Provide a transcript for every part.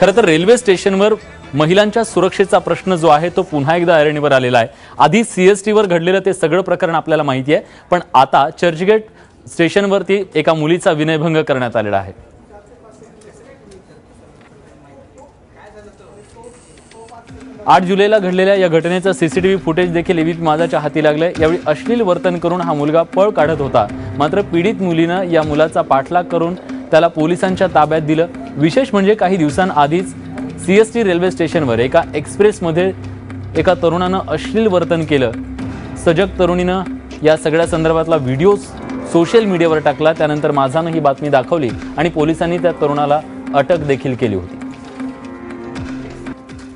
खरं तर रेल्वे स्टेशनवर महिलांच्या सुरक्षेचा प्रश्न जो आहे तो पुन्हा एकदा ऐरणीवर आलेला आहे. आधी सीएसटीवर घडलेलं ते सगळं प्रकरण आपल्याला माहिती आहे पण आता चर्चगेट स्टेशनवरती एका मुलीचा विनयभंग करण्यात आलेला आहे. आठ जुलैला घडलेल्या या घटनेचं सीसीटीव्ही फुटेज देखील एबीपी माझाच्या हाती लागलंय. यावेळी अश्लील वर्तन करून हा मुलगा पळ काढत होता. मात्र पीडित मुलीनं या मुलाचा पाठलाग करून त्याला पोलिसांच्या ताब्यात दिलं. विशेष म्हणजे काही दिवसांआधीच सीएसटी रेल्वे स्टेशनवर एका एक्सप्रेसमध्ये एका तरुणानं अश्लील वर्तन केलं. सजग तरुणीनं या सगळ्या संदर्भातला व्हिडिओ सोशल मीडियावर टाकला. त्यानंतर माझानं ही बातमी दाखवली आणि पोलिसांनी त्या तरुणाला अटक देखील केली होती.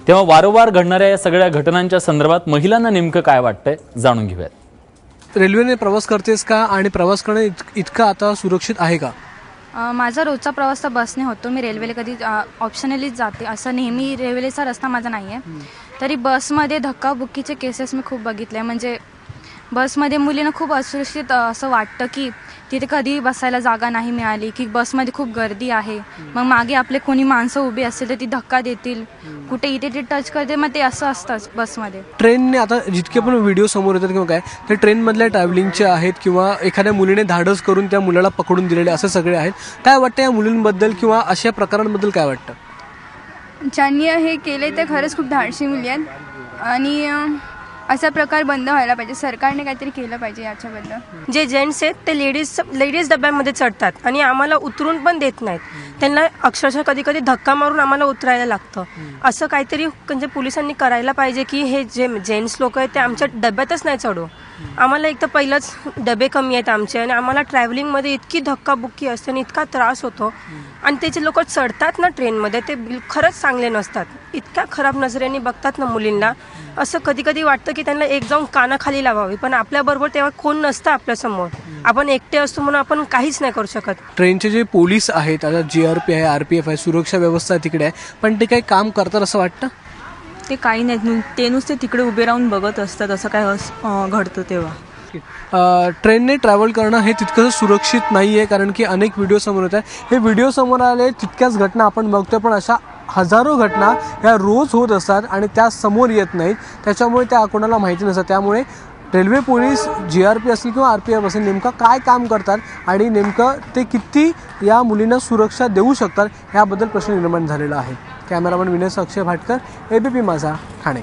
तेव्हा वारंवार घडणाऱ्या या सगळ्या घटनांच्या संदर्भात महिलांना नेमकं काय वाटतंय जाणून घेऊयात. रेल्वेने प्रवास करतेस का? आणि प्रवास करणे इतकं आता सुरक्षित आहे का? माझा रोजचा प्रवास तर बसने होतो. मी रेल्वेला कधी ऑप्शनलीच जाते. असं नेहमी रेल्वेचा रस्ता माझा नाही आहे तरी बसमध्ये धक्काबुक्कीचे केसेस मी खूप बघितले. म्हणजे बसमध्ये मुलींना खूप असुरक्षित असं वाटतं की तिथे कधी बसायला जागा नाही मिळाली की बसमध्ये खूप गर्दी आहे. मग मागे आपले कोणी माणसं उभी असतील तर ती धक्का देतील. कुठे इथे ते टच करते मग ते असं असतंच बसमध्ये. ट्रेनने आता जितके पण व्हिडिओ समोर येतात किंवा काय ते ट्रेनमधल्या ट्रॅव्हलिंगचे आहेत किंवा एखाद्या मुलीने धाडस करून त्या मुलाला पकडून दिलेले असे सगळे आहेत. काय वाटतं या मुलींबद्दल किंवा अशा प्रकारांबद्दल काय वाटतं? ज्यांनी हे केले ते खरंच खूप धाडशी मुली आहेत. आणि असा प्रकार बंद व्हायला पाहिजे. सरकारने काहीतरी केलं पाहिजे याच्याबद्दल. जे जेंट्स आहेत ते लेडीज लेडीज डब्यामध्ये चढतात आणि आम्हाला उतरून पण देत नाहीत. त्यांना अक्षरशः कधी कधी धक्का मारून आम्हाला उतरायला लागतं. असं काहीतरी म्हणजे पोलिसांनी करायला पाहिजे की हे जे जेंट्स लोक आहेत ते आमच्या डब्यातच नाही चढू. आम्हाला एक तर पहिलंच डबे कमी आहेत आमचे आणि आम्हाला ट्रॅव्हलिंगमध्ये इतकी धक्काबुक्की असते आणि इतका त्रास होतो. आणि ते जे लोक चढतात ना ट्रेनमध्ये ते बिल खरंच चांगले नसतात. इतक्या खराब नजरेने बघतात ना मुलींना. असं कधी कधी वाटतं की त्यांना एक जाऊन कानाखाली लावावी पण आपल्याबरोबर तेव्हा कोण नसतं आपल्यासमोर. आपण एकटे असतो म्हणून आपण काहीच नाही करू शकत. ट्रेनचे जे पोलीस आहेत आता जी आर पी आहे आर पी एफ आहे सुरक्षा व्यवस्था तिकडे आहे पण ते काही काम करतात असं वाटतं? ते काही नाहीत. नु- ते नुसते तिकडे उभे राहून बघत असतात असं काय घडतं तेव्हा. ट्रेनने ट्रॅव्हल करणं हे तितकंसं सुरक्षित नाही आहे कारण की अनेक व्हिडिओ समोर येत आहे हे व्हिडिओ समोर आले तितक्याच घटना आपण बघतोय पण अशा हजारो घटना ह्या रोज होत असतात आणि त्या समोर येत नाहीत. त्याच्यामुळे त्या कोणाला माहिती नसतात त्यामुळे railway police G R P असेल किंवा आर पी एफ असेल नेमकं काय काम करतात आणि नेमकं ते किती या मुलींना सुरक्षा देऊ शकतात ह्याबद्दल प्रश्न निर्माण झालेला आहे. Cameraman Vinay Akshay Bhatkar ABP Majha Thane.